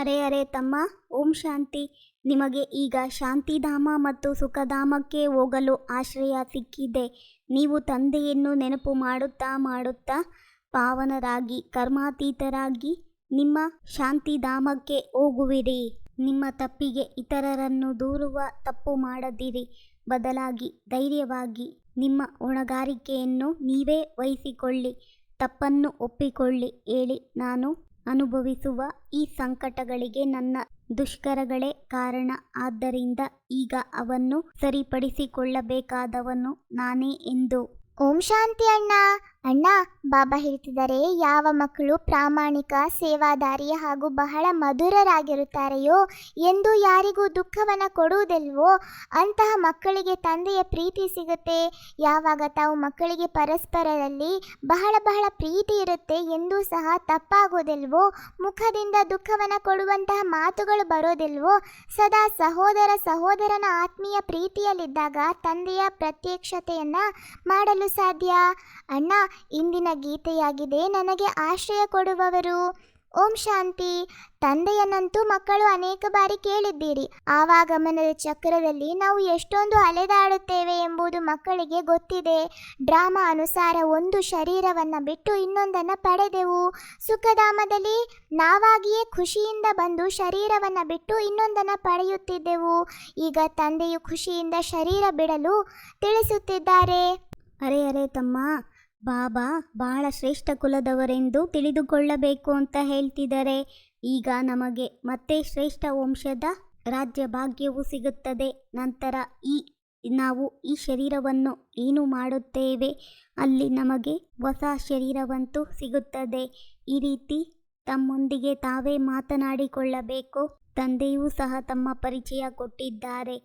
ಅರೆ ಅರೆ ತಮ್ಮ, ಓಂ ಶಾಂತಿ. ನಿಮಗೆ ಈಗ ಶಾಂತಿಧಾಮ ಮತ್ತು ಸುಖಧಾಮಕ್ಕೆ ಹೋಗಲು ಆಶ್ರಯ ಸಿಕ್ಕಿದೆ. ನೀವು ತಂದೆಯನ್ನು ನೆನಪು ಮಾಡುತ್ತಾ ಮಾಡುತ್ತಾ ಪಾವನರಾಗಿ, ಕರ್ಮಾತೀತರಾಗಿ ನಿಮ್ಮ ಶಾಂತಿಧಾಮಕ್ಕೆ ಹೋಗುವಿರಿ. ನಿಮ್ಮ ತಪ್ಪಿಗೆ ಇತರರನ್ನು ದೂರುವ ತಪ್ಪು ಮಾಡದಿರಿ. ಬದಲಾಗಿ ಧೈರ್ಯವಾಗಿ ನಿಮ್ಮ ಹೊಣೆಗಾರಿಕೆಯನ್ನು ನೀವೇ ವಹಿಸಿಕೊಳ್ಳಿ, ತಪ್ಪನ್ನು ಒಪ್ಪಿಕೊಳ್ಳಿ ಹೇಳಿ ನಾನು ಅನುಭವಿಸುವ ಈ ಸಂಕಟಗಳಿಗೆ ನನ್ನ ದುಷ್ಕರಗಳೇ ಕಾರಣ. ಆದ್ದರಿಂದ ಈಗ ಅವನ್ನು ಸರಿಪಡಿಸಿಕೊಳ್ಳಬೇಕಾದವನು ನಾನೇ ಎಂದು. ಓಂ ಶಾಂತಿ ಅಣ್ಣ. ಅಣ್ಣ, ಬಾಬಾ ಹೇಳ್ತಿದ್ದಾರೆ, ಯಾವ ಮಕ್ಕಳು ಪ್ರಾಮಾಣಿಕ, ಸೇವಾದಾರಿ ಹಾಗೂ ಬಹಳ ಮಧುರರಾಗಿರುತ್ತಾರೆಯೋ ಎಂದು ಯಾರಿಗೂ ದುಃಖವನ್ನು ಕೊಡುವುದಿಲ್ವೋ, ಅಂತಹ ಮಕ್ಕಳಿಗೆ ತಂದೆಯ ಪ್ರೀತಿ ಸಿಗುತ್ತೆ. ಯಾವಾಗ ತಾವು ಮಕ್ಕಳಿಗೆ ಪರಸ್ಪರರಲ್ಲಿ ಬಹಳ ಬಹಳ ಪ್ರೀತಿ ಇರುತ್ತೆ ಎಂದೂ ಸಹ ತಪ್ಪಾಗೋದಿಲ್ವೋ, ಮುಖದಿಂದ ದುಃಖವನ್ನು ಕೊಡುವಂತಹ ಮಾತುಗಳು ಬರೋದಿಲ್ವೋ, ಸದಾ ಸಹೋದರ ಸಹೋದರನ ಆತ್ಮೀಯ ಪ್ರೀತಿಯಲ್ಲಿದ್ದಾಗ ತಂದೆಯ ಪ್ರತ್ಯಕ್ಷತೆಯನ್ನು ಮಾಡಲು ಸಾಧ್ಯ? ಅಣ್ಣ ಇಂದಿನ ಗೀತೆಯಾಗಿದೆ. ನನಗೆ ಆಶ್ರಯ ಕೊಡುವವರು. ಓಂ ಶಾಂತಿ. ತಂದೆಯನ್ನಂತೂ ಮಕ್ಕಳು ಅನೇಕ ಬಾರಿ ಕೇಳಿದ್ದೀರಿ. ಆವಾಗಮನದ ಚಕ್ರದಲ್ಲಿ ನಾವು ಎಷ್ಟೊಂದು ಅಲೆದಾಡುತ್ತೇವೆ ಎಂಬುದು ಮಕ್ಕಳಿಗೆ ಗೊತ್ತಿದೆ. ಡ್ರಾಮಾ ಅನುಸಾರ ಒಂದು ಶರೀರವನ್ನು ಬಿಟ್ಟು ಇನ್ನೊಂದನ್ನು ಪಡೆದೆವು. ಸುಖಧಾಮದಲ್ಲಿ ನಾವಾಗಿಯೇ ಖುಷಿಯಿಂದ ಬಂದು ಶರೀರವನ್ನು ಬಿಟ್ಟು ಇನ್ನೊಂದನ್ನು ಪಡೆಯುತ್ತಿದ್ದೆವು. ಈಗ ತಂದೆಯು ಖುಷಿಯಿಂದ ಶರೀರ ಬಿಡಲು ತಿಳಿಸುತ್ತಿದ್ದಾರೆ. ಅರೆ ಅರೆ ತಮ್ಮ ಬಾಬಾ, ಬಹಳ ಶ್ರೇಷ್ಠ ಕುಲದವರೆಂದು ತಿಳಿದುಕೊಳ್ಳಬೇಕು ಅಂತ ಹೇಳ್ತಿದ್ದಾರೆ. ಈಗ ನಮಗೆ ಮತ್ತೆ ಶ್ರೇಷ್ಠ ವಂಶದ ರಾಜ್ಯ ಭಾಗ್ಯವು ಸಿಗುತ್ತದೆ. ನಂತರ ಈ, ನಾವು ಈ ಶರೀರವನ್ನು ಏನು ಮಾಡುತ್ತೇವೆ? ಅಲ್ಲಿ ನಮಗೆ ಹೊಸ ಶರೀರವಂತೂ ಸಿಗುತ್ತದೆ. ಈ ರೀತಿ ತಮ್ಮೊಂದಿಗೆ ತಾವೇ ಮಾತನಾಡಿಕೊಳ್ಳಬೇಕು. ತಂದೆಯೂ ಸಹ ತಮ್ಮ ಪರಿಚಯ ಕೊಟ್ಟಿದ್ದಾರೆ.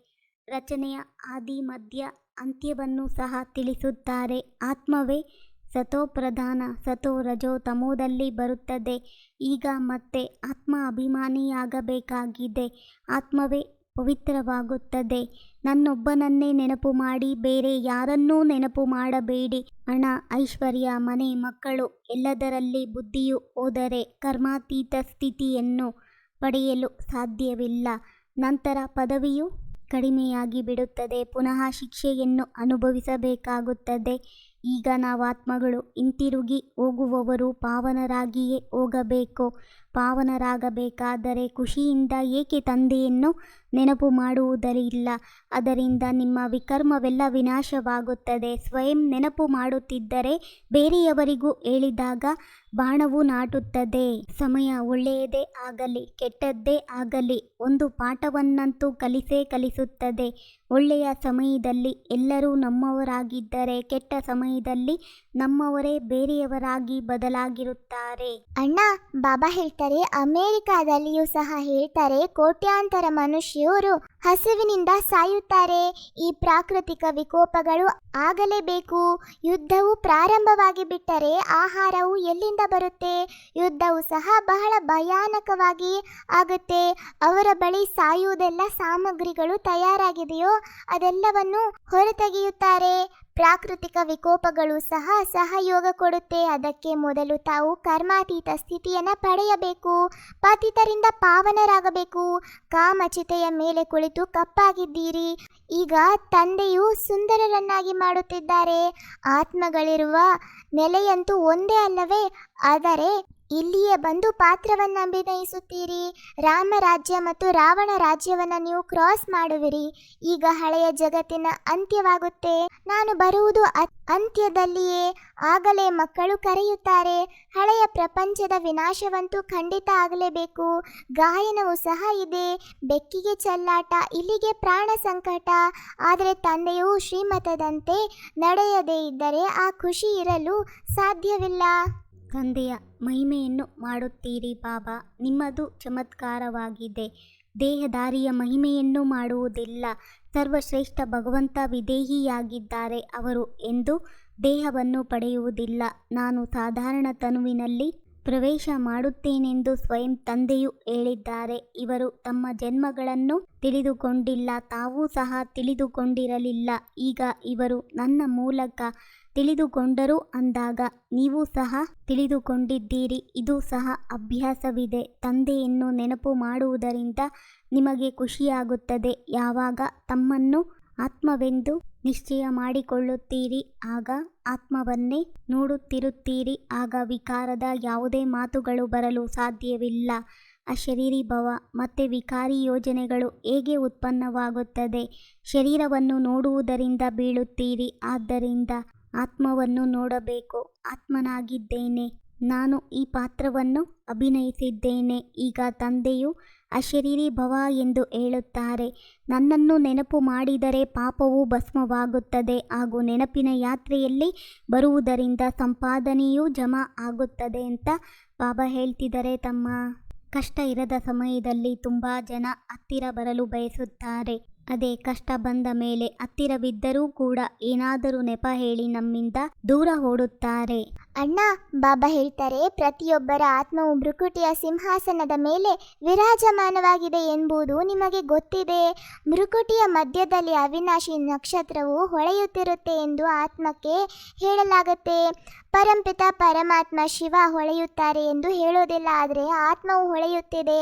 ರಚನೆಯ ಆದಿ ಮಧ್ಯ ಅಂತ್ಯವನ್ನು ಸಹ ತಿಳಿಸುತ್ತಾರೆ. ಆತ್ಮವೇ ಸತೋ ಪ್ರಧಾನ, ಸತೋ ರಜೋ ತಮೋದಲ್ಲಿ ಬರುತ್ತದೆ. ಈಗ ಮತ್ತೆ ಆತ್ಮ ಅಭಿಮಾನಿಯಾಗಬೇಕಾಗಿದೆ. ಆತ್ಮವೇ ಪವಿತ್ರವಾಗುತ್ತದೆ. ನನ್ನೊಬ್ಬನನ್ನೇ ನೆನಪು ಮಾಡಿ, ಬೇರೆ ಯಾರನ್ನೂ ನೆನಪು ಮಾಡಬೇಡಿ. ಹಣ, ಐಶ್ವರ್ಯ, ಮನೆ, ಮಕ್ಕಳು ಎಲ್ಲದರಲ್ಲಿ ಬುದ್ಧಿಯು ಹೋದರೆ ಕರ್ಮಾತೀತ ಸ್ಥಿತಿಯನ್ನು ಪಡೆಯಲು ಸಾಧ್ಯವಿಲ್ಲ. ನಂತರ ಪದವಿಯು ಕಡಿಮೆಯಾಗಿ ಬಿಡುತ್ತದೆ ಪುನಃ ಶಿಕ್ಷೆಯನ್ನು ಅನುಭವಿಸಬೇಕಾಗುತ್ತದೆ. ಈಗ ನಾವಾತ್ಮಗಳು ಹಿಂತಿರುಗಿ ಹೋಗುವವರು ಪಾವನರಾಗಿಯೇ ಹೋಗಬೇಕು? ಪಾವನರಾಗಬೇಕಾದರೆ ಖುಷಿಯಿಂದ ಏಕೆ ತಂದೆಯನ್ನು ನೆನಪು ಮಾಡುವುದರಿಲ್ಲ. ಅದರಿಂದ ನಿಮ್ಮ ವಿಕರ್ಮವೆಲ್ಲ ವಿನಾಶವಾಗುತ್ತದೆ. ಸ್ವಯಂ ನೆನಪು ಮಾಡುತ್ತಿದ್ದರೆ ಬೇರೆಯವರಿಗೂ ಹೇಳಿದಾಗ ಬಾಣವು ನಾಟುತ್ತದೆ. ಸಮಯ ಒಳ್ಳೆಯದೇ ಆಗಲಿ, ಕೆಟ್ಟದ್ದೇ ಆಗಲಿ, ಒಂದು ಪಾಠವನ್ನಂತೂ ಕಲಿಸೇ ಕಲಿಸುತ್ತದೆ. ಒಳ್ಳೆಯ ಸಮಯದಲ್ಲಿ ಎಲ್ಲರೂ ನಮ್ಮವರಾಗಿದ್ದರೆ ಕೆಟ್ಟ ಸಮಯದಲ್ಲಿ ನಮ್ಮವರೇ ಬೇರೆಯವರಾಗಿ ಬದಲಾಗಿರುತ್ತಾರೆ. ಅಣ್ಣ, ಬಾಬಾ ಹೇಳ್ತಾರೆ, ಅಮೇರಿಕಾದಲ್ಲಿಯೂ ಸಹ ಹೇಳ್ತಾರೆ, ಕೋಟ್ಯಾಂತರ ಮನುಷ್ಯರು ಹಸಿವಿನಿಂದ ಸಾಯುತ್ತಾರೆ. ಈ ಪ್ರಾಕೃತಿಕ ವಿಕೋಪಗಳು ಆಗಲೇಬೇಕು. ಯುದ್ಧವು ಪ್ರಾರಂಭವಾಗಿ ಬಿಟ್ಟರೆ ಆಹಾರವು ಎಲ್ಲಿಂದ ಬರುತ್ತೆ? ಯುದ್ಧವು ಸಹ ಬಹಳ ಭಯಾನಕವಾಗಿ ಆಗುತ್ತೆ. ಅವರ ಬಳಿ ಸಾಯುವುದೆಲ್ಲ ಸಾಮಗ್ರಿಗಳು ತಯಾರಾಗಿದೆಯೋ ಅದೆಲ್ಲವನ್ನು ಹೊರತೆಗೆಯುತ್ತಾರೆ. ಪ್ರಾಕೃತಿಕ ವಿಕೋಪಗಳು ಸಹ ಸಹಯೋಗ ಕೊಡುತ್ತೆ. ಅದಕ್ಕೆ ಮೊದಲು ತಾವು ಕರ್ಮಾತೀತ ಸ್ಥಿತಿಯನ್ನು ಪಡೆಯಬೇಕು. ಪತಿತರಿಂದ ಪಾವನರಾಗಬೇಕು. ಕಾಮಚಿತೆಯ ಮೇಲೆ ಕುಳಿತು ಕಪ್ಪಾಗಿದ್ದೀರಿ. ಈಗ ತಂದೆಯು ಸುಂದರರನ್ನಾಗಿ ಮಾಡುತ್ತಿದ್ದಾರೆ. ಆತ್ಮಗಳಿರುವ ನೆಲೆಯಂತೂ ಒಂದೇ ಅಲ್ಲವೇ? ಆದರೆ ಇಲ್ಲಿಯೇ ಬಂದು ಪಾತ್ರವನ್ನು ಅಭಿನಯಿಸುತ್ತೀರಿ ರಾಮ ರಾಜ್ಯ ಮತ್ತು ರಾವಣ ರಾಜ್ಯವನ್ನು ನೀವು ಕ್ರಾಸ್ ಮಾಡುವಿರಿ. ಈಗ ಹಳೆಯ ಜಗತ್ತಿನ ಅಂತ್ಯವಾಗುತ್ತೆ. ನಾನು ಬರುವುದು ಅಂತ್ಯದಲ್ಲಿಯೇ. ಆಗಲೇ ಮಕ್ಕಳು ಕರೆಯುತ್ತಾರೆ. ಹಳೆಯ ಪ್ರಪಂಚದ ವಿನಾಶವಂತೂ ಖಂಡಿತ ಆಗಲೇಬೇಕು. ಗಾಯನವೂ ಸಹ ಇದೆ. ಬೆಕ್ಕಿಗೆ ಚೆಲ್ಲಾಟ, ಇಲ್ಲಿಗೆ ಪ್ರಾಣ ಸಂಕಟ. ಆದರೆ ತಂದೆಯು ಶ್ರೀಮತದಂತೆ ನಡೆಯದೇ ಇದ್ದರೆ ಆ ಖುಷಿ ಇರಲು ಸಾಧ್ಯವಿಲ್ಲ. ತಂದೆಯ ಮಹಿಮೆಯನ್ನು ಮಾಡುತ್ತೀರಿ ಬಾಬಾ. ನಿಮ್ಮದು ಚಮತ್ಕಾರವಾಗಿದೆ. ದೇಹದಾರಿಯ ಮಹಿಮೆಯನ್ನು ಮಾಡುವುದಿಲ್ಲ. ಸರ್ವಶ್ರೇಷ್ಠ ಭಗವಂತ ವಿದೇಹಿಯಾಗಿದ್ದಾರೆ ಅವರು ಎಂದು ದೇಹವನ್ನು ಪಡೆಯುವುದಿಲ್ಲ. ನಾನು ಸಾಧಾರಣ ತನುವಿನಲ್ಲಿ ಪ್ರವೇಶ ಮಾಡುತ್ತೇನೆಂದು ಸ್ವಯಂ ತಂದೆಯು ಹೇಳಿದ್ದಾರೆ. ಇವರು ತಮ್ಮ ಜನ್ಮಗಳನ್ನು ತಿಳಿದುಕೊಂಡಿಲ್ಲ. ತಾವೂ ಸಹ ತಿಳಿದುಕೊಂಡಿರಲಿಲ್ಲ. ಈಗ ಇವರು ನನ್ನ ಮೂಲಕ ತಿಳಿದುಕೊಂಡರು ಅಂದಾಗ ನೀವು ಸಹ ತಿಳಿದುಕೊಂಡಿದ್ದೀರಿ, ಇದು ಸಹ ಅಭ್ಯಾಸವಿದೆ. ತಂದೆಯನ್ನು ನೆನಪು ಮಾಡುವುದರಿಂದ ನಿಮಗೆ ಖುಷಿಯಾಗುತ್ತದೆ. ಯಾವಾಗ ತಮ್ಮನ್ನು ಆತ್ಮವೆಂದು ನಿಶ್ಚಯ ಮಾಡಿಕೊಳ್ಳುತ್ತೀರಿ, ಆಗ ಆತ್ಮವನ್ನೇ ನೋಡುತ್ತಿರುತ್ತೀರಿ. ಆಗ ವಿಕಾರದ ಯಾವುದೇ ಮಾತುಗಳು ಬರಲು ಸಾಧ್ಯವಿಲ್ಲ. ಅಶರೀರಿ ಭವ, ಮತ್ತು ವಿಕಾರಿ ಯೋಜನೆಗಳು ಹೇಗೆ ಉತ್ಪನ್ನವಾಗುತ್ತದೆ? ಶರೀರವನ್ನು ನೋಡುವುದರಿಂದ ಬೀಳುತ್ತೀರಿ. ಆದ್ದರಿಂದ ಆತ್ಮವನ್ನು ನೋಡಬೇಕು. ಆತ್ಮನಾಗಿದ್ದೇನೆ. ನಾನು ಈ ಪಾತ್ರವನ್ನು ಅಭಿನಯಿಸಿದ್ದೇನೆ. ಈಗ ತಂದೆಯು ಅಶರೀರಿ ಭವ ಎಂದು ಹೇಳುತ್ತಾರೆ. ನನ್ನನ್ನು ನೆನಪು ಮಾಡಿದರೆ ಪಾಪವು ಭಸ್ಮವಾಗುತ್ತದೆ ಹಾಗೂ ನೆನಪಿನ ಯಾತ್ರೆಯಲ್ಲಿ ಬರುವುದರಿಂದ ಸಂಪಾದನೆಯೂ ಜಮಾ ಆಗುತ್ತದೆ ಅಂತ ಬಾಬಾ ಹೇಳ್ತಿದ್ದಾರೆ ತಮ್ಮ ಕಷ್ಟ ಇರದ ಸಮಯದಲ್ಲಿ ತುಂಬ ಜನ ಹತ್ತಿರ ಬರಲು ಬಯಸುತ್ತಾರೆ. ಅದೇ ಕಷ್ಟ ಬಂದ ಮೇಲೆ ಹತ್ತಿರವಿದ್ದರೂ ಕೂಡ ಏನಾದರೂ ನೆಪ ಹೇಳಿ ನಮ್ಮಿಂದ ದೂರ ಓಡುತ್ತಾರೆ. ಅಣ್ಣ, ಬಾಬಾ ಹೇಳ್ತಾರೆ, ಪ್ರತಿಯೊಬ್ಬರ ಆತ್ಮವು ಮೃಕುಟಿಯ ಸಿಂಹಾಸನದ ಮೇಲೆ ವಿರಾಜಮಾನವಾಗಿದೆ ಎಂಬುದು ನಿಮಗೆ ಗೊತ್ತಿದೆ. ಮೃಕುಟಿಯ ಮಧ್ಯದಲ್ಲಿ ಅವಿನಾಶಿ ನಕ್ಷತ್ರವು ಹೊಳೆಯುತ್ತಿರುತ್ತೆ ಎಂದು ಆತ್ಮಕ್ಕೆ ಹೇಳಲಾಗುತ್ತೆ. ಪರಂಪಿತ ಪರಮಾತ್ಮ ಶಿವ ಹೊಳೆಯುತ್ತಾರೆ ಎಂದು ಹೇಳೋದಿಲ್ಲ, ಆದರೆ ಆತ್ಮವು ಹೊಳೆಯುತ್ತಿದೆ.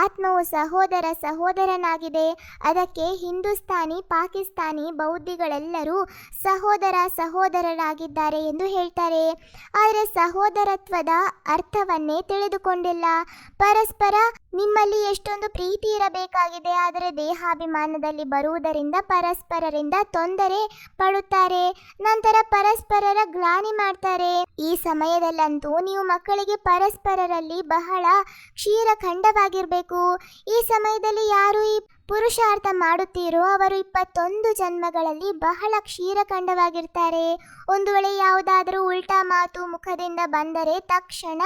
ಆತ್ಮವು ಸಹೋದರ ಸಹೋದರನಾಗಿದೆ. ಅದಕ್ಕೆ ಹಿಂದೂಸ್ತಾನಿ, ಪಾಕಿಸ್ತಾನಿ ಬೌದ್ಧಿಗಳೆಲ್ಲರೂ ಸಹೋದರ ಸಹೋದರರಾಗಿದ್ದಾರೆ ಎಂದು ಹೇಳ್ತಾರೆ. ಆದರೆ ಸಹೋದರತ್ವದ ಅರ್ಥವನ್ನೇ ತಿಳಿದುಕೊಂಡಿಲ್ಲ. ಪರಸ್ಪರ ನಿಮ್ಮಲ್ಲಿ ಎಷ್ಟೊಂದು ಪ್ರೀತಿ ಇರಬೇಕಾಗಿದೆ, ಆದರೆ ದೇಹಾಭಿಮಾನದಲ್ಲಿ ಬರುವುದರಿಂದ ಪರಸ್ಪರರಿಂದ ತೊಂದರೆ ಪಡುತ್ತಾರೆ. ನಂತರ ಪರಸ್ಪರರ ಗ್ಲಾನಿ ಮಾಡ್ತಾರೆ. ಈ ಸಮಯದಲ್ಲಂತೂ ನೀವು ಮಕ್ಕಳಿಗೆ ಪರಸ್ಪರರಲ್ಲಿ ಬಹಳ ಕ್ಷೀರಖಂಡವಾಗಿರಬೇಕು. ಈ ಸಮಯದಲ್ಲಿ ಯಾರು ಈ ಪುರುಷಾರ್ಥ ಮಾಡುತ್ತೀರೋ ಅವರು ಇಪ್ಪತ್ತೊಂದು ಜನ್ಮಗಳಲ್ಲಿ ಬಹಳ ಕ್ಷೀರಖಂಡವಾಗಿರ್ತಾರೆ ಒಂದು ವೇಳೆ ಯಾವುದಾದರೂ ಉಲ್ಟಾ ಮಾತು ಮುಖದಿಂದ ಬಂದರೆ ತಕ್ಷಣ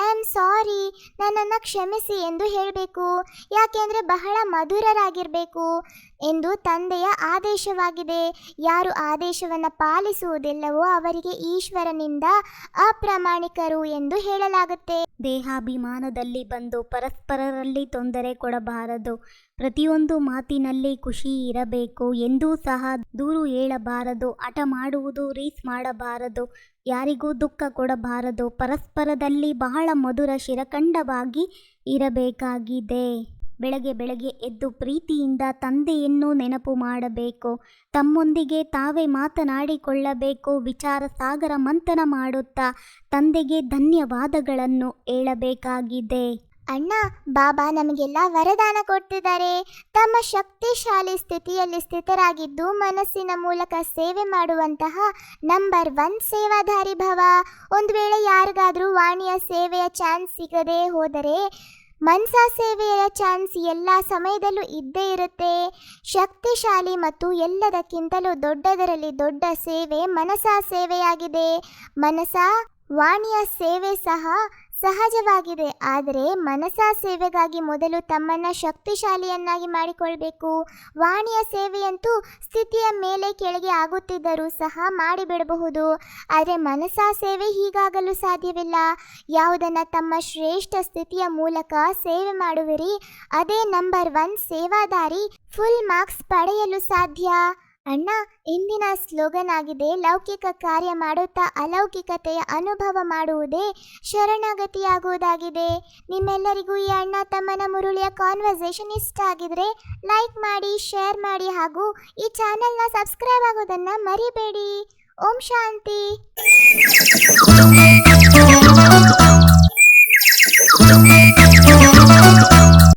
ಐ ಆಮ್ ಸಾರಿ ನನ್ನನ್ನು ಕ್ಷಮಿಸಿ ಎಂದು ಹೇಳಬೇಕು. ಯಾಕೆಂದರೆ ಬಹಳ ಮಧುರರಾಗಿರಬೇಕು ಎಂದು ತಂದೆಯ ಆದೇಶವಾಗಿದೆ. ಯಾರು ಆದೇಶವನ್ನು ಪಾಲಿಸುವುದಿಲ್ಲವೋ ಅವರಿಗೆ ಈಶ್ವರನಿಂದ ಅಪ್ರಾಮಾಣಿಕರು ಎಂದು ಹೇಳಲಾಗುತ್ತೆ. ದೇಹಾಭಿಮಾನದಲ್ಲಿ ಬಂದು ಪರಸ್ಪರರಲ್ಲಿ ತೊಂದರೆ ಕೊಡಬಾರದು. ಪ್ರತಿಯೊಂದು ಮಾತಿನಲ್ಲಿ ಖುಷಿ ಇರಬೇಕು ಎಂದೂ ಸಹ ದೂರು ಹೇಳಬಾರದು, ಹಠ ಮಾಡುವುದು ರೀಸ್ ಮಾಡಬಾರದು, ಯಾರಿಗೂ ದುಃಖ ಕೊಡಬಾರದು, ಪರಸ್ಪರದಲ್ಲಿ ಬಹಳ ಮಧುರ ಶಿರಖಂಡವಾಗಿ ಇರಬೇಕಾಗಿದೆ. ಬೆಳಗ್ಗೆ ಬೆಳಗ್ಗೆ ಎದ್ದು ಪ್ರೀತಿಯಿಂದ ತಂದೆಯನ್ನು ನೆನಪು ಮಾಡಬೇಕು, ತಮ್ಮೊಂದಿಗೆ ತಾವೇ ಮಾತನಾಡಿಕೊಳ್ಳಬೇಕು, ವಿಚಾರ ಸಾಗರ ಮಂಥನ ಮಾಡುತ್ತಾ ತಂದೆಗೆ ಧನ್ಯವಾದಗಳನ್ನು ಹೇಳಬೇಕಾಗಿದೆ. ಅಣ್ಣ, ಬಾಬಾ ನಮಗೆಲ್ಲ ವರದಾನ ಕೊಡ್ತಿದ್ದಾರೆ ತಮ್ಮ ಶಕ್ತಿಶಾಲಿ ಸ್ಥಿತಿಯಲ್ಲಿ ಸ್ಥಿತರಾಗಿದ್ದು ಮನಸ್ಸಿನ ಮೂಲಕ ಸೇವೆ ಮಾಡುವಂತಹ ನಂಬರ್ ಒನ್ ಸೇವಾಧಾರಿ ಭವ. ಒಂದು ವೇಳೆ ಯಾರಿಗಾದರೂ ವಾಣಿಯ ಸೇವೆಯ ಚಾನ್ಸ್ ಸಿಗದೆ ಹೋದರೆ ಮನ್ಸಾ ಸೇವೆಯ ಚಾನ್ಸ್ ಎಲ್ಲ ಸಮಯದಲ್ಲೂ ಇದ್ದೇ ಇರುತ್ತೆ. ಶಕ್ತಿಶಾಲಿ ಮತ್ತು ಎಲ್ಲದಕ್ಕಿಂತಲೂ ದೊಡ್ಡದರಲ್ಲಿ ದೊಡ್ಡ ಸೇವೆ ಮನಸಾ ಸೇವೆಯಾಗಿದೆ. ಮನಸಾ, ವಾಣಿಯ ಸೇವೆ ಸಹ ಸಹಜವಾಗಿದೆ. ಆದರೆ ಮನಸಾ ಸೇವೆಗಾಗಿ ಮೊದಲು ತಮ್ಮನ್ನು ಶಕ್ತಿಶಾಲಿಯನ್ನಾಗಿ ಮಾಡಿಕೊಳ್ಬೇಕು. ವಾಣಿಯ ಸೇವೆಯಂತೂ ಸ್ಥಿತಿಯ ಮೇಲೆ ಕೆಳಗೆ ಆಗುತ್ತಿದ್ದರೂ ಸಹ ಮಾಡಿಬಿಡಬಹುದು. ಆದರೆ ಮನಸಾ ಸೇವೆ ಹೀಗಾಗಲು ಸಾಧ್ಯವಿಲ್ಲ. ಯಾವುದನ್ನು ತಮ್ಮ ಶ್ರೇಷ್ಠ ಸ್ಥಿತಿಯ ಮೂಲಕ ಸೇವೆ ಮಾಡುವಿರಿ, ಅದೇ ನಂಬರ್ ಒನ್ ಸೇವಾದಾರಿ ಫುಲ್ ಮಾರ್ಕ್ಸ್ ಪಡೆಯಲು ಸಾಧ್ಯ. ಅಣ್ಣ, ಇಂದಿನ ಸ್ಲೋಗನ್ ಆಗಿದೆ, ಲೌಕಿಕ ಕಾರ್ಯ ಮಾಡುತ್ತಾ ಅಲೌಕಿಕತೆಯ ಅನುಭವ ಮಾಡುವುದೇ ಶರಣಾಗತಿಯಾಗುವುದಾಗಿದೆ. ನಿಮ್ಮೆಲ್ಲರಿಗೂ ಈ ಅಣ್ಣ ತಮ್ಮನ ಮುರುಳಿಯ ಕಾನ್ವರ್ಸೇಷನ್ ಇಷ್ಟ ಆಗಿದ್ರೆ ಲೈಕ್ ಮಾಡಿ ಶೇರ್ ಮಾಡಿ ಹಾಗೂ ಈ ಚಾನೆಲ್ನ ಸಬ್ಸ್ಕ್ರೈಬ್ ಆಗೋದನ್ನು ಮರಿಬೇಡಿ. ಓಂ ಶಾಂತಿ.